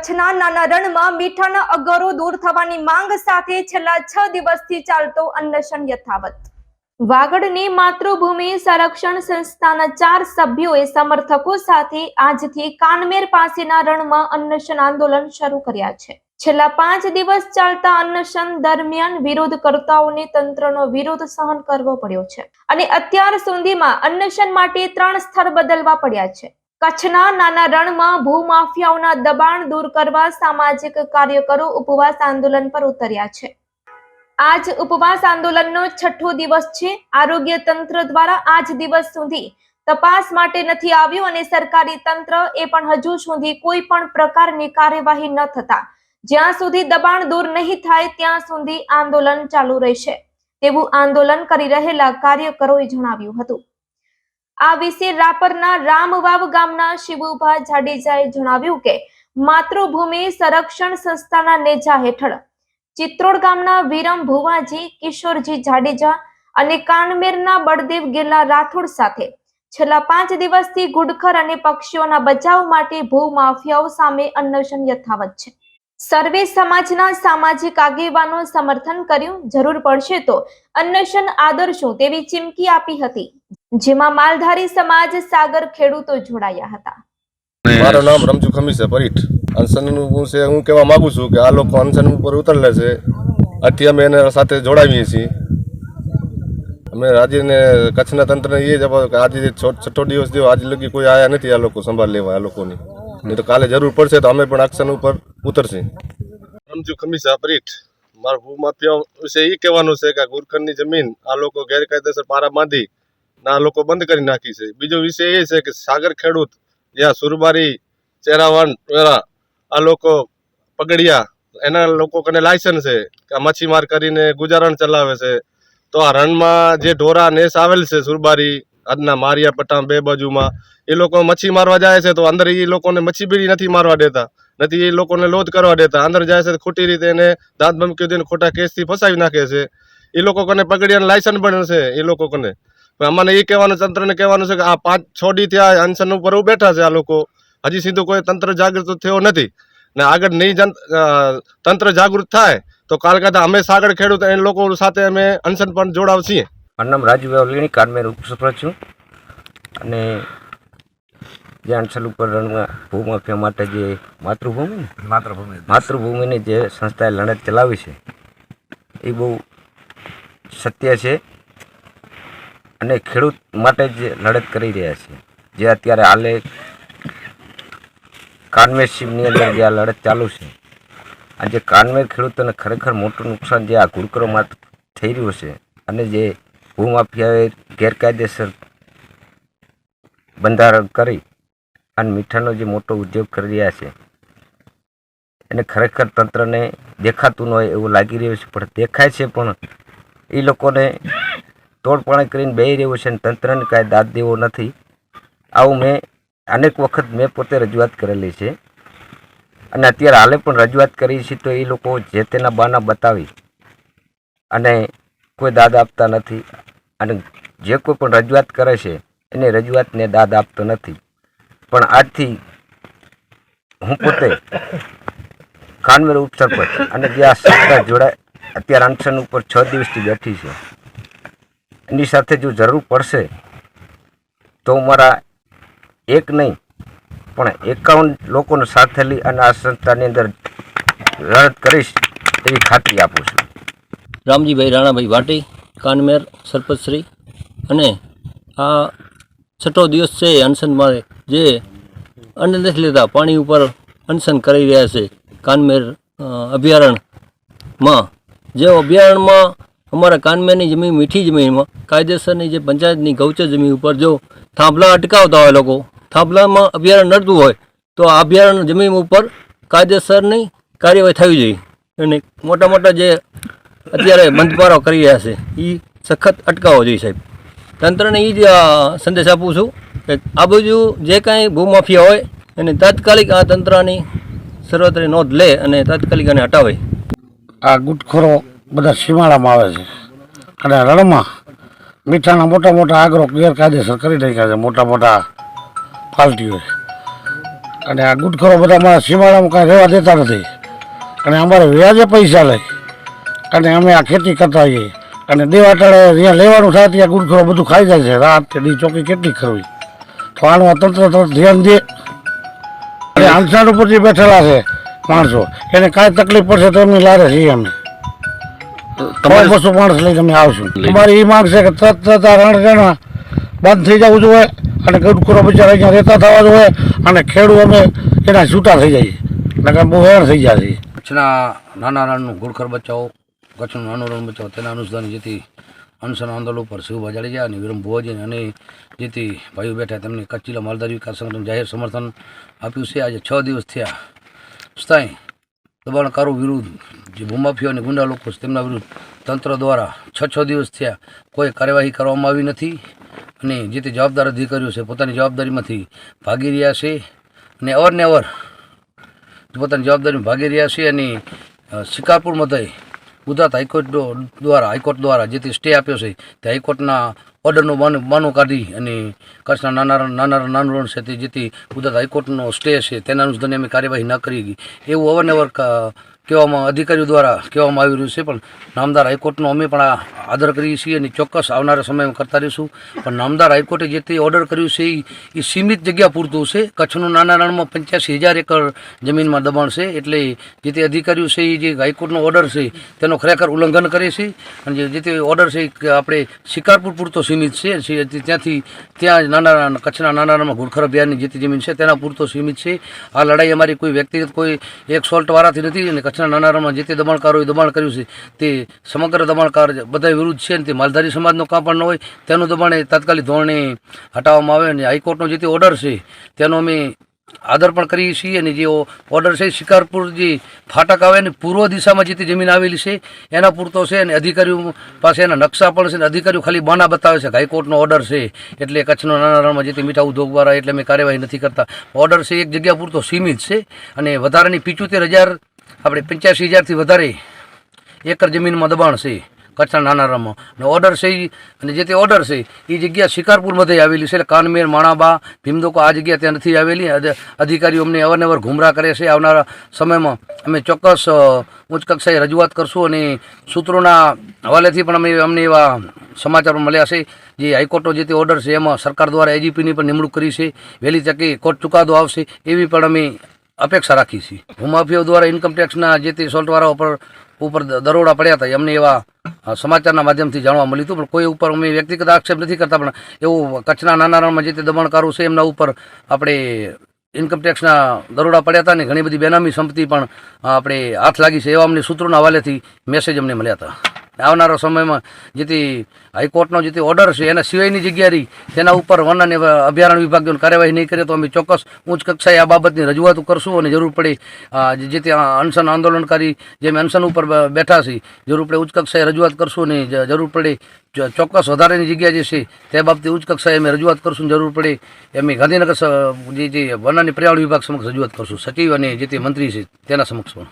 કચ્છના નાના રણમાં મીઠાના અગરો દૂર થવાની માંગ સાથે છેલ્લા છ દિવસથી ચાલતો અન્વેષણ યથાવત. વાગડની માતૃભૂમિ સંરક્ષણ સંસ્થાના ચાર સભ્યોએ સમર્થકો સાથે આજથી કાનમેર પાસેના રણમાં અન્વેષણ આંદોલન શરૂ કર્યા છે. છેલ્લા પાંચ દિવસ ચાલતા અન્નશન દરમિયાન વિરોધ કરતાઓને તંત્રનો વિરોધ સહન કરવો પડ્યો છે. અને અત્યાર સુધીમાં અન્વેષણ માટે ત્રણ સ્થળ બદલવા પડ્યા છે. કચ્છના નાના રણમાં ભૂમાફિયાઓના દબાણ દૂર કરવા સામાજિક કાર્યકરો ઉપવાસ આંદોલન પર ઉતર્યા છે. આજ ઉપવાસ આંદોલનનો છઠ્ઠો દિવસ છે. આરોગ્ય તંત્ર દ્વારા આજ દિવસ સુધી તપાસ માટે નથી આવ્યું અને સરકારી તંત્ર એ પણ હજુ સુધી કોઈ પણ પ્રકારની કાર્યવાહી ન થતા. જ્યાં સુધી દબાણ દૂર નહીં થાય, ત્યાં સુધી આંદોલન ચાલુ રહેશે. તેવું આંદોલન કરી રહેલા કાર્યકરોએ જણાવ્યું હતું. આ વિશે રાપરના રામવાવ ગામના શિવુભા જાડેજાએ જણાવ્યું કે, માતૃભૂમિ સંરક્ષણ સંસ્થાના નેજા હેઠળ ચિત્રોડ ગામના વિરમ ભુવાજી, કિશોરજી જાડેજા અને કાનમેરના બળદેવ ગેલા રાઠોડ સાથે છેલ્લા પાંચ દિવસથી ગુડખર અને પક્ષીઓના બચાવ માટે ભૂમાફિયાઓ સામે અન્વેષણ યથાવત છે. સર્વે સમાજના સામાજિક આગેવાનો સમર્થન કર્યું. જરૂર પડશે તો અન્વેષણ આદરશું તેવી ચીમકી આપી હતી. જેમાં માલધારી સમાજ સાગર ખેડૂતો જોડાયા હતા. મારું નામ રમજુ ખમી છે, પરીઠ. અનશનનું છે, હું કહેવા માંગુ છું કે આ લોકો અનશન ઉપર ઉતરેલા છે. આથી અમે એને સાથે જોડાવીએ છીએ. અમે રાજ્યને કચ્છના તંત્રને એ જ કે આજે છઠ્ઠો દિવસ થયો આજે લગી કોઈ આયા નથી આ લોકો સંભાળ લેવા, આ લોકોની. નહીં તો કાલે જરૂર પડશે તો અમે પણ એક્શન ઉપર ઉતરશે. રમજુ ખમીસા પરીઠ. મારા ભૂમાફિયા વિશે એ કહેવાનું છે કે ગુરખંડની જમીન આ લોકો ગેરકાયદેસર પારા બાંધી ના લોકો બંધ કરી નાખી છે. બીજો વિષય એ છે કે સાગર ખેડૂત, જ્યાં સુરબારી ચેરાવન વેરા, આ લોકો પગડિયા, એના લોકો કને લાયસન્સ છે કે આ મચ્છીમાર કરીને ગુજારણ ચલાવે છે. તો આ રણમાં જે ઢોરા નેસ આવેલ છે સુરબારી, આજના મારિયા પટામ બે બાજુમાં, એ લોકો મચ્છી મારવા જાય છે તો અંદર એ લોકોને મચ્છી બીડી નથી મારવા દેતા. નથી એ લોકોને લોધ કરવા દેતા. અંદર જાય છે ખોટી રીતે એને દાંત ધમકી દઈને ખોટા કેસથી ફસાવી નાખે છે. એ લોકો કને પગડિયાને લાયસન્સ પણ છે એ લોકો કને પણ અમને એ કહેવાનું તંત્રને કહેવાનું છે કે આ પાંચ છ દી થયા અનશન ઉપર બેઠા છે આ લોકો. હજી સીધું કોઈ તંત્ર જાગૃત થયો નથી. ને આગળ નહીં જન તંત્ર જાગૃત થાય તો કાલ કદાચ અમે સાગર ખેડૂત એ લોકો સાથે અમે અનશન પણ જોડાવ છીએ મારું નામ રાજુ વેવલીણી કાનમેર ઉપસફળ છું. અને જે અંશલ ઉપર રણમાં ભૂમાફિયા માટે જે માતૃભૂમિ માતૃભૂમિ. માતૃભૂમિની જે સંસ્થાએ લડત ચલાવી છે એ બહુ સત્ય છે. અને ખેડૂત માટે જ લડત કરી રહ્યા છે. જે અત્યારે હાલે કાનમેર શિવની અંદર જે આ લડત ચાલુ છે. આ જે કાનમેર ખેડૂતોને ખરેખર મોટું નુકસાન જે આ ઘુડકરો થઈ રહ્યું છે અને જે ભૂમાફિયાએ ગેરકાયદેસર બંધારણ કરી અને મીઠાનો જે મોટો ઉદ્યોગ કરી રહ્યા છે. એને ખરેખર તંત્રને દેખાતું ન હોય એવું લાગી રહ્યું છે, પણ દેખાય છે પણ એ લોકોને તોડપાણી કરીને બેહી રહ્યું છે અને તંત્રને કાંઈ દાદ દેવો નથી. આવું મેં અનેક વખત મેં પોતે રજૂઆત કરેલી છે. અને અત્યારે હાલે પણ રજૂઆત કરી છે તો એ લોકો જે તેના બાના બતાવી. અને કોઈ દાદ આપતા નથી. અને જે કોઈ પણ રજૂઆત કરે છે, એને રજૂઆતને દાદ આપતો નથી. પણ આજથી હું પોતે કાનવેર ઉપસરપંચ અને જે આ સંસ્થા જોડાય, અત્યારે અનશન ઉપર છ દિવસથી બેઠી છે. એની સાથે જો જરૂર પડશે, તો મારા એક નહીં, પણ એકાવન લોકોને સાથે લઈ અને આ સંસ્થાની અંદર લડત કરીશ એવી ખાતરી આપું છું. રામજીભાઈ રાણાભાઈ વાટી, કાનમેર સરપંચશ્રી અને આ છઠ્ઠો દિવસ છે અનશન મારે જે અન્ન નથી લેતા પાણી ઉપર અનશન કરી રહ્યા છે. કાનમેર અભયારણ્યમાં. જે અભયારણ્યમાં અમારા કાનમેની જમીન મીઠી જમીનમાં, કાયદેસરની જે પંચાયતની ગૌચર જમીન ઉપર જો થાંભલા અટકાવતા હોય લોકો, થાંભલામાં અભયારણ્ય નડતું હોય, તો આ અભયારણ્ય જમીન ઉપર કાયદેસરની કાર્યવાહી થવી જોઈએ. અને મોટા મોટા જે અત્યારે બંધપારો કરી રહ્યા છે એ સખત અટકાવવો જોઈએ સાહેબ. તંત્રને એ જ સંદેશ આપું છું કે આ બાજુ જે કાંઈ ભૂમાફિયા હોય, એને તાત્કાલિક આ તંત્રની સર્વત્ર નોંધ લે અને તાત્કાલિક આને હટાવે. આ ગુટખોરો બધા સીમાડામાં આવે છે. અને રણમાં મીઠાના મોટા મોટા આગરો ગેરકાયદેસર કરી નાખ્યા છે, મોટા મોટા પાર્ટીઓએ અને આ ગુટખોરો બધા અમારા સીમાડામાં કાંઈ રહેવા દેતા નથી. અને અમારે વ્યાજે પૈસા લઈ અને અમે આ ખેતી કરતા હોઈએ. અને દેવાટાળે જ્યાં લેવાનું થાય ત્યાં ગુટખોરો બધું ખાઈ જાય છે. રાત દી ચોકી કેટલી કરવી તો આનું તંત્ર તરફ ધ્યાન દે. અને આંસાર ઉપર જે બેઠેલા છે માણસો. એને કાંઈ તકલીફ પડશે તો એમની લારે છીએ અમે. તમારે બસો માણસ લઈને અમે આવશું. તમારી એ માંગ છે કે તરત તરત રણજણા બંધ થઈ જવું જોઈએ અને ગડકુરો બિચારા અહીંયા રહેતા થવા જોઈએ અને ખેડૂત અમે એના છૂટા થઈ જઈએ. નકર બહુ હેરાન થઈ જાય છે કચ્છના નાના નાનું ઘોડખર બચાવો કચ્છનું નાનું રણ બચાવો તેના અનુસંધાને જેથી અનશન આંદોલન ઉપર શિવભા જાડેજા અને વિરમ ભુવાજી અને જેથી ભાઈઓ બેઠા તેમને કચ્છ જિલ્લા માલધારી વિકાસ સંગઠન જાહેર સમર્થન આપ્યું છે. આજે છ દિવસ થયા. સ્થાયી દબાણકારો વિરુદ્ધ જે ભૂમાફીઓ અને ગુંડા લોકો છે તેમના વિરુદ્ધ તંત્ર દ્વારા છ છ દિવસ થયા કોઈ કાર્યવાહી કરવામાં આવી નથી અને જે તે જવાબદાર અધિકારીઓ છે પોતાની જવાબદારીમાંથી ભાગી રહ્યા છે અને અવારનવાર પોતાની જવાબદારી ભાગી રહ્યા છે અને શિકારપુર મધ્યે ગુજરાત હાઈકોર્ટ દ્વારા હાઈકોર્ટ દ્વારા જે તે સ્ટે આપ્યો છે, તે હાઈકોર્ટના ઓર્ડરનું માનું માનું કાઢી અને કચ્છના નાના નાના રણ- છે તે જેથી ગુજરાત હાઈકોર્ટનો સ્ટે છે, તેના અનુસંધાને અમે કાર્યવાહી ન કરી. એવું અવારનવાર કહેવામાં અધિકારીઓ દ્વારા કહેવામાં આવી રહ્યું છે, પણ નામદાર હાઈકોર્ટનો અમે પણ આ આદર કરીએ છીએ અને ચોક્કસ આવનારા સમયમાં કરતા રહીશું. પણ નામદાર હાઈકોર્ટે જે તે ઓર્ડર કર્યું છે એ- સીમિત જગ્યા પૂરતું છે. કચ્છનું નાના રણમાં પંચ્યાસી હજાર એકર જમીનમાં દબાણ છે, એટલે જે તે અધિકારીઓ છે એ જે હાઈકોર્ટનો ઓર્ડર છે, તેનો ખરેખર ઉલ્લંઘન કરે છે. અને જે- તે ઓર્ડર છે એ આપણે શિકારપુર પૂરતો સીમિત છે ત્યાંથી ત્યાં નાના કચ્છના નાના રણમાં ઘુડખર અભિયાનની જે જમીન છે, તેના પૂરતો સીમિત છે. આ લડાઈ અમારી કોઈ વ્યક્તિગત, કોઈ એક સોલ્ટવાળાથી નથી અને કચ્છના નાના રણમાં જે તે દબાણકારોએ દબાણ કર્યું છે, તે સમગ્ર દબાણકાર બધા વિરુદ્ધ છે અને તે માલધારી સમાજનો કાં પણ ન હોય, તેનું દબાણ એ તાત્કાલિક ધોરણે હટાવવામાં આવે અને હાઈકોર્ટનો જે તે ઓર્ડર છે, તેનો અમે આદર પણ કરીએ છીએ અને જે ઓર્ડર છે, શિકારપુર જે ફાટક આવે ને પૂર્વ દિશામાં જે તે જમીન આવેલી છે, એના પૂરતો છે અને અધિકારીઓ પાસે એના નકશા પણ છે અને અધિકારીઓ ખાલી બાના બતાવે છે હાઈકોર્ટનો ઓર્ડર છે, એટલે કચ્છનો નાના રણમાં જે તે મીઠા ઉદ્યોગવાળા એટલે અમે કાર્યવાહી નથી કરતા. ઓર્ડર છે એક જગ્યા પૂરતો સીમિત છે અને વધારાની પિચોતેર હજાર આપણે પંચ્યાસી હજારથી વધારે એકર જમીનમાં દબાણ છે કચ્છના નાના રણમાં અને ઓર્ડર છે અને જે તે ઓર્ડર છે એ જગ્યા શિકારપુર મધ્યે આવેલી છે. એટલે કાનમેર, માણાબા, ભીમદોકો આ જગ્યા ત્યાં નથી આવેલી. અધિકારીઓ અમને અવારનવાર ઘુમરા કરે છે. આવનારા સમયમાં અમે ચોક્કસ ઉચ્ચ કક્ષાએ રજૂઆત કરશું અને સૂત્રોના હવાલેથી પણ અમે, અમને એવા સમાચાર મળ્યા છે જે હાઈકોર્ટનો જે તે ઓર્ડર છે, એમાં સરકાર દ્વારા એજીપીની પણ નિમણૂક કરી છે. વહેલી તકે કોર્ટ ચુકાદો આવશે એવી પણ અમે અપેક્ષા રાખી છીએ ભૂમાફીઓ દ્વારા ઇન્કમ ટેક્સના જે તે સોલ્ટવાળા ઉપર ઉપર દરોડા પડ્યા હતા, એમને એવા સમાચારના માધ્યમથી જાણવા મળ્યું હતું, પણ કોઈ ઉપર અમે વ્યક્તિગત આક્ષેપ નથી કરતા, પણ એવું કચ્છના નાના રણમાં જે તે દબાણકારો છે, એમના ઉપર આપણે ઇન્કમ ટેક્સના દરોડા પડ્યા હતા ને ઘણી બધી બેનામી સંપત્તિ પણ આપણે હાથ લાગી છે, એવા અમને સૂત્રોના હવાલેથી મેસેજ અમને મળ્યા હતા. આવનારા સમયમાં જેથી હાઈકોર્ટનો જે તે ઓર્ડર છે, એના સિવાયની જગ્યા રહી, તેના ઉપર વન અને અભયારણ્ય વિભાગ કાર્યવાહી નહીં કરે તો અમે ચોક્કસ ઉચ્ચ કક્ષાએ આ બાબતની રજૂઆતો કરશું અને જરૂર પડે, આ જે- જે તે અનશન આંદોલનકારી જે અમે અનશન ઉપર બેઠા છીએ, જરૂર પડે ઉચ્ચ કક્ષાએ રજૂઆત કરશું અને જરૂર પડે ચોક્કસ વધારાની જગ્યા જે છે, તે બાબતે ઉચ્ચ કક્ષાએ અમે રજૂઆત કરશું જરૂર પડે અમે ગાંધીનગર જે વન અને પર્યાવરણ વિભાગ સમક્ષ રજૂઆત કરશું. સચિવ અને જે તે મંત્રી છે, તેના સમક્ષ પણ.